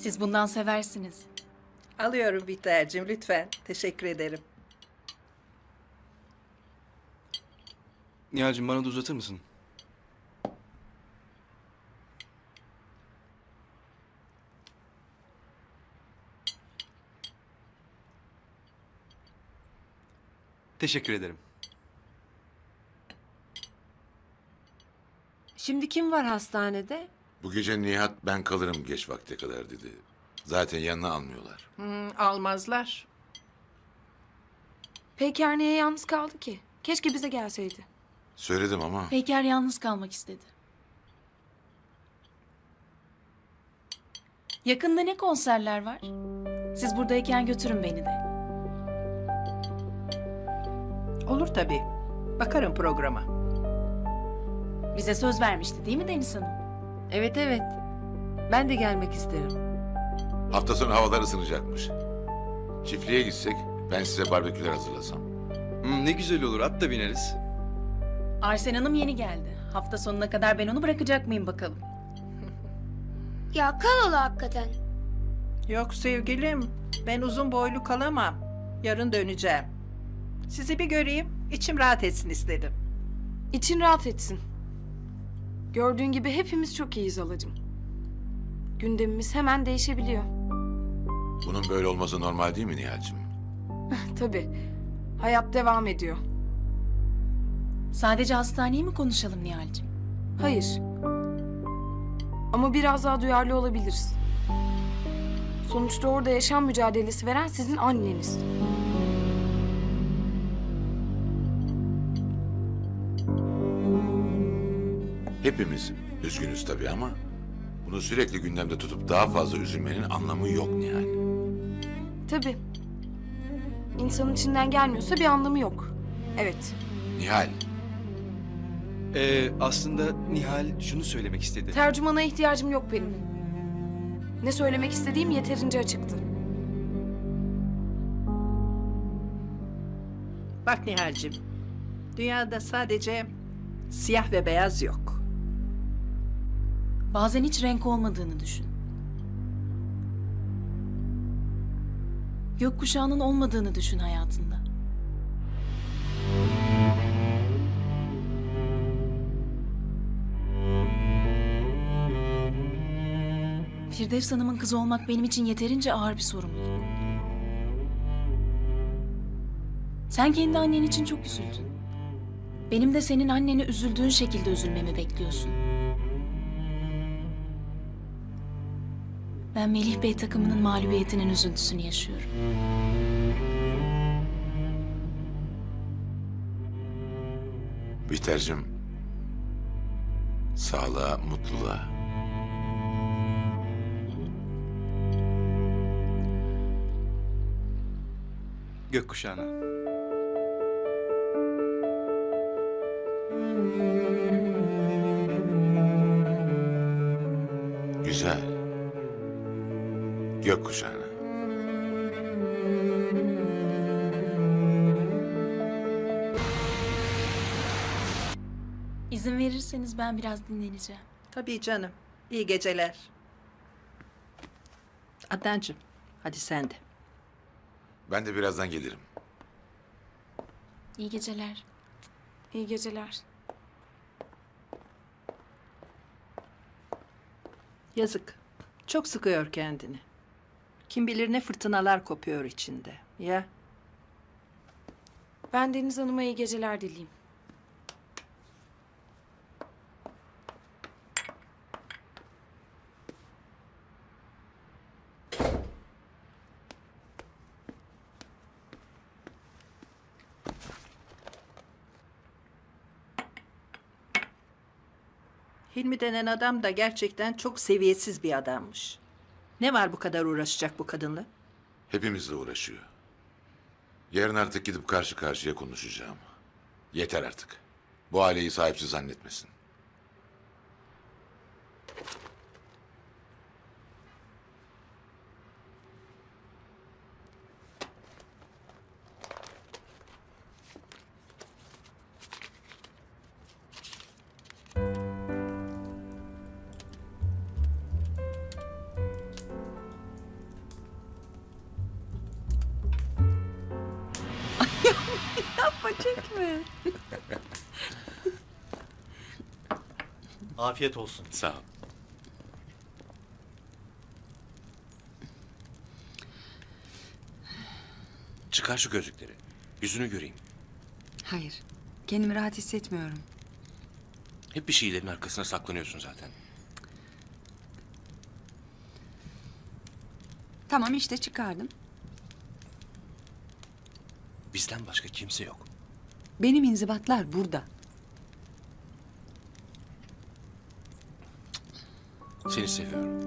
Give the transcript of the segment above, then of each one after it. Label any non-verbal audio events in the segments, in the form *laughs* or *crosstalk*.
Siz bundan seversiniz. Alıyorum Bihter'cim lütfen. Teşekkür ederim. Nihal'cim bana da uzatır mısın? Teşekkür ederim. Şimdi kim var hastanede? Bu gece Nihat ben kalırım geç vakte kadar dedi. Zaten yanına almıyorlar. Hmm, almazlar. Peyker niye yalnız kaldı ki? Keşke bize gelseydi. Söyledim ama Peyker yalnız kalmak istedi. Yakında ne konserler var? Siz buradayken götürün beni de. Olur tabii. Bakarım programa. Bize söz vermişti değil mi Deniz Hanım? Evet evet. Ben de gelmek isterim. hafta sonu havalar ısınacakmış. Çiftliğe gitsek ben size barbeküler hazırlasam. Hmm, ne güzel olur at da bineriz. Arsen Hanım yeni geldi. Hafta sonuna kadar ben onu bırakacak mıyım bakalım. *laughs* Ya kal ola hakikaten. Yok sevgilim. Ben uzun boylu kalamam. Yarın döneceğim. Sizi bir göreyim. içim rahat etsin istedim. İçin rahat etsin. Gördüğün gibi hepimiz çok iyiyiz alacım. Gündemimiz hemen değişebiliyor. Bunun böyle olması normal değil mi Nihal'cim? *laughs* Tabii. Hayat devam ediyor. Sadece hastaneyi mi konuşalım Nihal'cim? Hayır. Ama biraz daha duyarlı olabiliriz. Sonuçta orada yaşam mücadelesi veren sizin anneniz. Hepimiz üzgünüz tabii ama bunu sürekli gündemde tutup daha fazla üzülmenin anlamı yok Nihal. Tabii. İnsanın içinden gelmiyorsa bir anlamı yok. Evet. Nihal, Ee, aslında Nihal şunu söylemek istedi. Tercümana ihtiyacım yok benim. Ne söylemek istediğim yeterince açıktı. Bak Nihal'cim. Dünyada sadece siyah ve beyaz yok. Bazen hiç renk olmadığını düşün. Gökkuşağının olmadığını düşün hayatında. Firdevs Hanım'ın kızı olmak benim için yeterince ağır bir sorumluluk. Sen kendi annen için çok üzüldün. Benim de senin annene üzüldüğün şekilde üzülmemi bekliyorsun. Ben Melih Bey takımının mağlubiyetinin üzüntüsünü yaşıyorum. Bihter'cim. Sağlığa, mutluluğa. Gökkuşağına. Güzel. Gökkuşağına. İzin verirseniz ben biraz dinleneceğim. Tabii canım. İyi geceler. Adnancığım hadi sen de. Ben de birazdan gelirim. İyi geceler. İyi geceler. Yazık. Çok sıkıyor kendini. Kim bilir ne fırtınalar kopuyor içinde. Ya Ben Deniz Hanım'a iyi geceler dileyim. Hilmi denen adam da gerçekten çok seviyesiz bir adammış. Ne var bu kadar uğraşacak bu kadınla? Hepimizle uğraşıyor. Yarın artık gidip karşı karşıya konuşacağım. Yeter artık. Bu aileyi sahipsiz zannetmesin. Gerçek mi? Afiyet olsun. Sağ ol. Çıkar şu gözlükleri. Yüzünü göreyim. Hayır. Kendimi rahat hissetmiyorum. Hep bir şeylerin arkasına saklanıyorsun zaten. Tamam işte çıkardım. Bizden başka kimse yok. Benim inzibatlar burada. Seni seviyorum.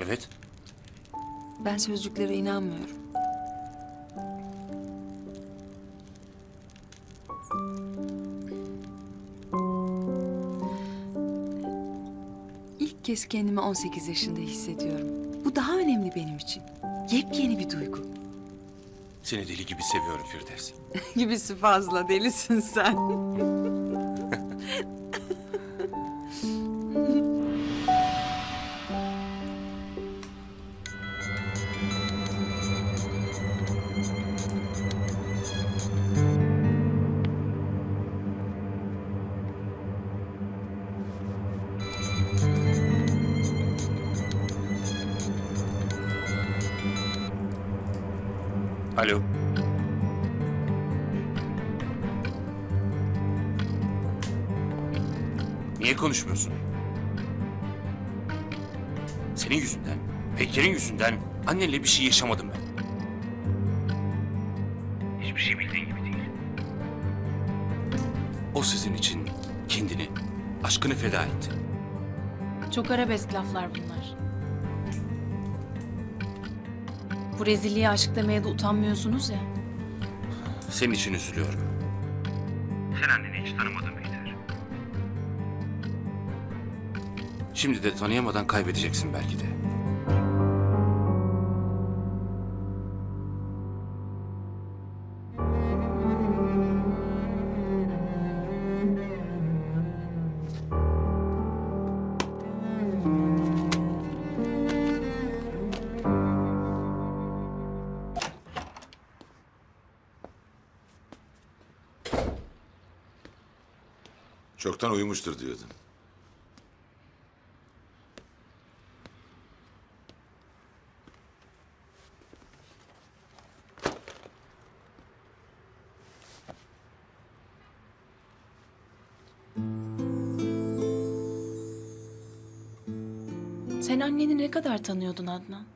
Evet. Ben sözcüklere inanmıyorum. İlk kez kendimi 18 yaşında hissediyorum. Bu daha önemli benim için. Yepyeni bir duygu. Seni deli gibi seviyorum Firdevs. *laughs* Gibisi fazla delisin sen. *laughs* Alo. Niye konuşmuyorsun? Senin yüzünden, Peker'in yüzünden annenle bir şey yaşamadım ben. Hiçbir şey bildiğin gibi değil. O sizin için kendini, aşkını feda etti. Çok arabesk laflar bunlar. Bu rezilliğe aşk demeye de utanmıyorsunuz ya. Senin için üzülüyorum. Sen anneni hiç tanımadın Peter. Şimdi de tanıyamadan kaybedeceksin belki de. Çoktan uyumuştur diyordun. Sen anneni ne kadar tanıyordun Adnan?